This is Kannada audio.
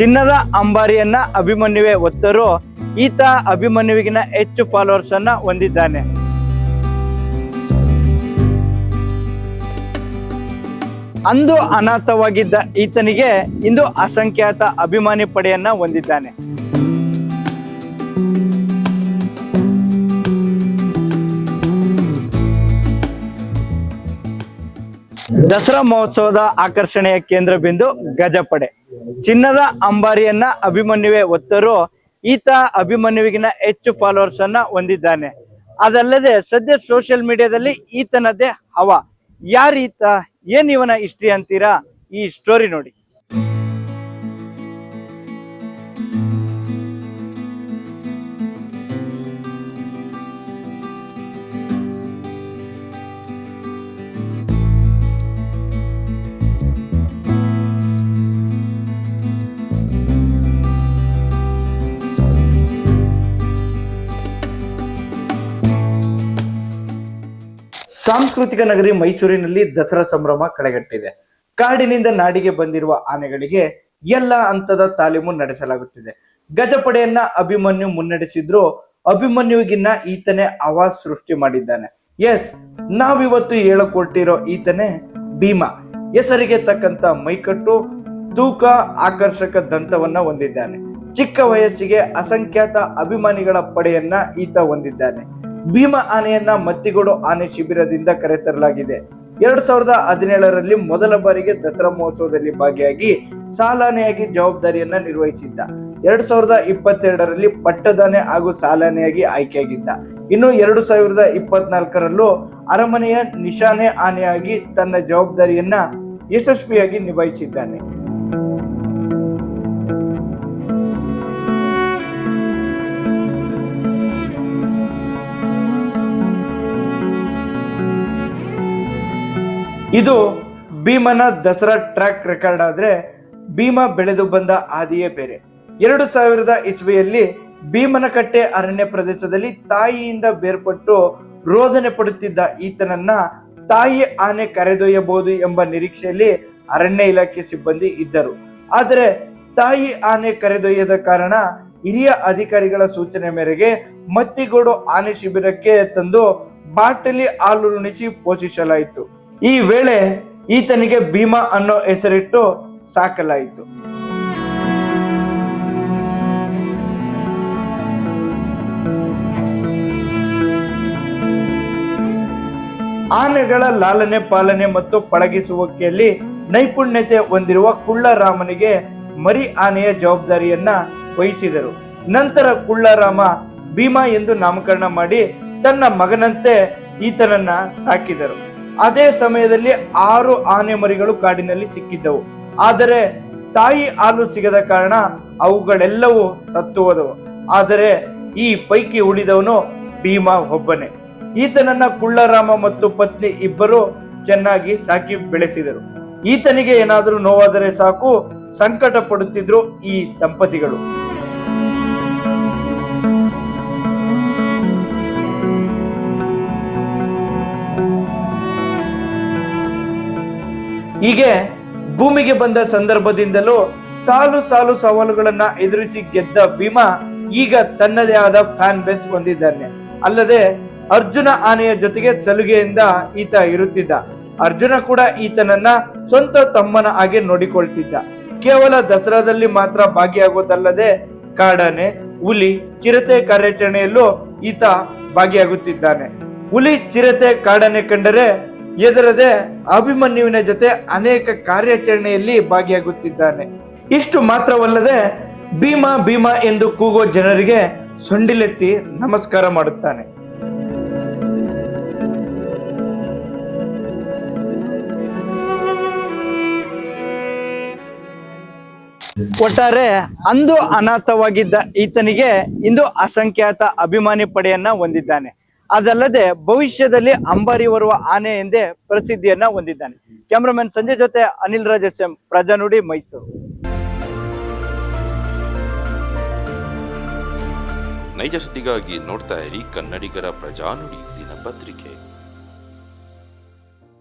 ಚಿನ್ನದ ಅಂಬಾರಿಯನ್ನ ಅಭಿಮನ್ಯುವೆ ಒತ್ತರು. ಈತ ಅಭಿಮನ್ಯುವಿಗಿನ ಹೆಚ್ಚು ಫಾಲೋವರ್ಸ್ ಅನ್ನ ಹೊಂದಿದ್ದಾನೆ. ಅಂದು ಅನಾಥವಾಗಿದ್ದ ಈತನಿಗೆ ಇಂದು ಅಸಂಖ್ಯಾತ ಅಭಿಮಾನಿ ಪಡೆಯನ್ನ ಹೊಂದಿದ್ದಾನೆ. ದಸರಾ ಮಹೋತ್ಸವದ ಆಕರ್ಷಣೆಯ ಕೇಂದ್ರ ಬಿಂದು ಗಜಪಡೆ. ಚಿನ್ನದ ಅಂಬಾರಿಯನ್ನ ಅಭಿಮನ್ಯುವೆ ಒತ್ತರು ಈತ ಅಭಿಮನ್ಯುವಿಗಿನ ಹೆಚ್ಚು ಫಾಲೋವರ್ಸ್ ಅನ್ನ ಹೊಂದಿದ್ದಾನೆ. ಅದಲ್ಲದೆ ಸದ್ಯ ಸೋಷಿಯಲ್ ಮೀಡಿಯಾದಲ್ಲಿ ಈತನದೇ ಹವ. ಯಾರೀತ ಏನ್ ಇವನ ಹಿಸ್ಟ್ರಿ ಅಂತೀರಾ? ಈ ಸ್ಟೋರಿ ನೋಡಿ. ಸಾಂಸ್ಕೃತಿಕ ನಗರಿ ಮೈಸೂರಿನಲ್ಲಿ ದಸರಾ ಸಂಭ್ರಮ ಕಳೆಗಟ್ಟಿದೆ. ಕಾಡಿನಿಂದ ನಾಡಿಗೆ ಬಂದಿರುವ ಆನೆಗಳಿಗೆ ಎಲ್ಲ ಹಂತದ ತಾಲೀಮು ನಡೆಸಲಾಗುತ್ತಿದೆ. ಗಜಪಡೆಯನ್ನ ಅಭಿಮನ್ಯು ಮುನ್ನಡೆಸಿದ್ರು. ಅಭಿಮನ್ಯುಗಿನ್ನ ಈತನೇ ಆವಾಜ್ ಸೃಷ್ಟಿ ಮಾಡಿದ್ದಾನೆ. ಎಸ್, ನಾವಿವತ್ತು ಹೇಳಕೊಟ್ಟಿರೋ ಈತನೇ ಭೀಮ. ಹೆಸರಿಗೆ ತಕ್ಕಂತ ಮೈಕಟ್ಟು, ತೂಕ, ಆಕರ್ಷಕ ದಂತವನ್ನ ಹೊಂದಿದ್ದಾನೆ. ಚಿಕ್ಕ ವಯಸ್ಸಿಗೆ ಅಸಂಖ್ಯಾತ ಅಭಿಮಾನಿಗಳ ಪಡೆಯನ್ನ ಈತ ಹೊಂದಿದ್ದಾನೆ. ಭೀಮ ಆನೆಯನ್ನ ಮತ್ತಿಗೋಡು ಆನೆ ಶಿಬಿರದಿಂದ ಕರೆತರಲಾಗಿದೆ. ಎರಡ್ ಸಾವಿರದ ಹದಿನೇಳರಲ್ಲಿ ಮೊದಲ ಬಾರಿಗೆ ದಸರಾ ಮಹೋತ್ಸವದಲ್ಲಿ ಭಾಗಿಯಾಗಿ ಸಾಲಾನೆಯಾಗಿ ಜವಾಬ್ದಾರಿಯನ್ನ ನಿರ್ವಹಿಸಿದ್ದ. ಎರಡ್ ಸಾವಿರದ ಇಪ್ಪತ್ತೆರಡರಲ್ಲಿ ಪಟ್ಟದಾನೆ ಹಾಗೂ ಸಾಲಾನೆಯಾಗಿ ಆಯ್ಕೆಯಾಗಿದ್ದ. ಇನ್ನು ಎರಡು ಸಾವಿರದ ಇಪ್ಪತ್ನಾಲ್ಕರಲ್ಲೂ ಅರಮನೆಯ ನಿಶಾನೆ ಆನೆಯಾಗಿ ತನ್ನ ಜವಾಬ್ದಾರಿಯನ್ನ ಯಶಸ್ವಿಯಾಗಿ ನಿಭಾಯಿಸಿದ್ದಾನೆ. ಇದು ಭೀಮನ ದಸರಾ ಟ್ರ್ಯಾಕ್ ರೆಕಾರ್ಡ್ ಆದ್ರೆ ಭೀಮ ಬೆಳೆದು ಬಂದ ಹಾದಿಯೇ ಬೇರೆ. ಎರಡು ಸಾವಿರದ ಇಸ್ವಿಯಲ್ಲಿ ಭೀಮನಕಟ್ಟೆ ಅರಣ್ಯ ಪ್ರದೇಶದಲ್ಲಿ ತಾಯಿಯಿಂದ ಬೇರ್ಪಟ್ಟು ರೋದನೆ ಪಡುತ್ತಿದ್ದ ಈತನನ್ನ ತಾಯಿ ಆನೆ ಕರೆದೊಯ್ಯಬಹುದು ಎಂಬ ನಿರೀಕ್ಷೆಯಲ್ಲಿ ಅರಣ್ಯ ಇಲಾಖೆ ಸಿಬ್ಬಂದಿ ಇದ್ದರು. ಆದರೆ ತಾಯಿ ಆನೆ ಕರೆದೊಯ್ಯದ ಕಾರಣ ಹಿರಿಯ ಅಧಿಕಾರಿಗಳ ಸೂಚನೆ ಮೇರೆಗೆ ಮತ್ತಿಗೋಡು ಆನೆ ಶಿಬಿರಕ್ಕೆ ತಂದು ಬಾಟಲಿ ಹಾಲು ಉಣಿಸಿ ಪೋಷಿಸಲಾಯಿತು. ಈ ವೇಳೆ ಈತನಿಗೆ ಭೀಮಾ ಅನ್ನೋ ಹೆಸರಿಟ್ಟು ಸಾಕಲಾಯಿತು. ಆನೆಗಳ ಲಾಲನೆ ಪಾಲನೆ ಮತ್ತು ಪಳಗಿಸುವಿಕೆಯಲ್ಲಿ ನೈಪುಣ್ಯತೆ ಹೊಂದಿರುವ ಕುಳ್ಳರಾಮನಿಗೆ ಮರಿ ಆನೆಯ ಜವಾಬ್ದಾರಿಯನ್ನ ವಹಿಸಿದರು. ನಂತರ ಕುಳ್ಳರಾಮ ಭೀಮಾ ಎಂದು ನಾಮಕರಣ ಮಾಡಿ ತನ್ನ ಮಗನಂತೆ ಈತನನ್ನ ಸಾಕಿದರು. ಅದೇ ಸಮಯದಲ್ಲಿ ಆರು ಆನೆ ಮರಿಗಳು ಕಾಡಿನಲ್ಲಿ ಸಿಕ್ಕಿದ್ದವು. ಆದರೆ ತಾಯಿ ಹಾಲು ಸಿಗದ ಕಾರಣ ಅವುಗಳೆಲ್ಲವೂ ಸತ್ತು ಹೋದವು. ಆದರೆ ಈ ಪೈಕಿ ಉಳಿದವನು ಭೀಮಾ ಒಬ್ಬನೇ. ಈತನನ್ನ ಕುಳ್ಳರಾಮ ಮತ್ತು ಪತ್ನಿ ಇಬ್ಬರು ಚೆನ್ನಾಗಿ ಸಾಕಿ ಬೆಳೆಸಿದರು. ಈತನಿಗೆ ಏನಾದರೂ ನೋವಾದರೆ ಸಾಕು ಸಂಕಟ ಪಡುತ್ತಿದ್ರು ಈ ದಂಪತಿಗಳು. ಹೀಗೆ ಭೂಮಿಗೆ ಬಂದ ಸಂದರ್ಭದಿಂದಲೂ ಸಾಲು ಸಾಲು ಸವಾಲುಗಳನ್ನ ಎದುರಿಸಿ ಗೆದ್ದ ಭೀಮಾ ಈಗ ತನ್ನದೇ ಆದ ಫ್ಯಾನ್ ಬೇಸ್ ಹೊಂದಿದ್ದಾನೆ. ಅಲ್ಲದೆ ಅರ್ಜುನ ಆನೆಯ ಜೊತೆಗೆ ಸಲುಗೆಯಿಂದ ಈತ ಇರುತ್ತಿದ್ದ. ಅರ್ಜುನ ಕೂಡ ಈತನನ್ನ ಸ್ವಂತ ತಮ್ಮನ ಹಾಗೆ ನೋಡಿಕೊಳ್ತಿದ್ದ. ಕೇವಲ ದಸರಾದಲ್ಲಿ ಮಾತ್ರ ಭಾಗಿಯಾಗೋದಲ್ಲದೆ ಕಾಡಾನೆ, ಹುಲಿ, ಚಿರತೆ ಕಾರ್ಯಾಚರಣೆಯಲ್ಲೂ ಈತ ಭಾಗಿಯಾಗುತ್ತಿದ್ದಾನೆ. ಹುಲಿ, ಚಿರತೆ, ಕಾಡಾನೆ ಕಂಡರೆ ಎದರದೆ ಅಭಿಮನ್ಯುವಿನ ಜೊತೆ ಅನೇಕ ಕಾರ್ಯಾಚರಣೆಯಲ್ಲಿ ಭಾಗಿಯಾಗುತ್ತಿದ್ದಾನೆ. ಇಷ್ಟು ಮಾತ್ರವಲ್ಲದೆ ಭೀಮಾ ಭೀಮಾ ಎಂದು ಕೂಗೋ ಜನರಿಗೆ ಸೊಂಡಿಲೆತ್ತಿ ನಮಸ್ಕಾರ ಮಾಡುತ್ತಾನೆ. ಒಟ್ಟಾರೆ ಅಂದು ಅನಾಥವಾಗಿದ್ದ ಈತನಿಗೆ ಇಂದು ಅಸಂಖ್ಯಾತ ಅಭಿಮಾನಿ ಪಡೆಯನ್ನ ಹೊಂದಿದ್ದಾನೆ. ಅದಲ್ಲದೆ ಭವಿಷ್ಯದಲ್ಲಿ ಅಂಬಾರಿ ಬರುವ ಆನೆ ಎಂದೇ ಪ್ರಸಿದ್ಧಿಯನ್ನ ಹೊಂದಿದ್ದಾನೆ. ಕ್ಯಾಮ್ರಾಮನ್ ಸಂಜಯ್ ಜೊತೆ ಅನಿಲ್ ರಾಜ ಎಸ್ ಎಂ ಪ್ರಜಾನುಡಿ ಮೈಸೂರು. ನೈಜ ಸುದ್ದಿಗಾಗಿ ನೋಡ್ತಾ ಇರಿ ಕನ್ನಡಿಗರ ಪ್ರಜಾನುಡಿ ದಿನಪತ್ರಿಕೆ.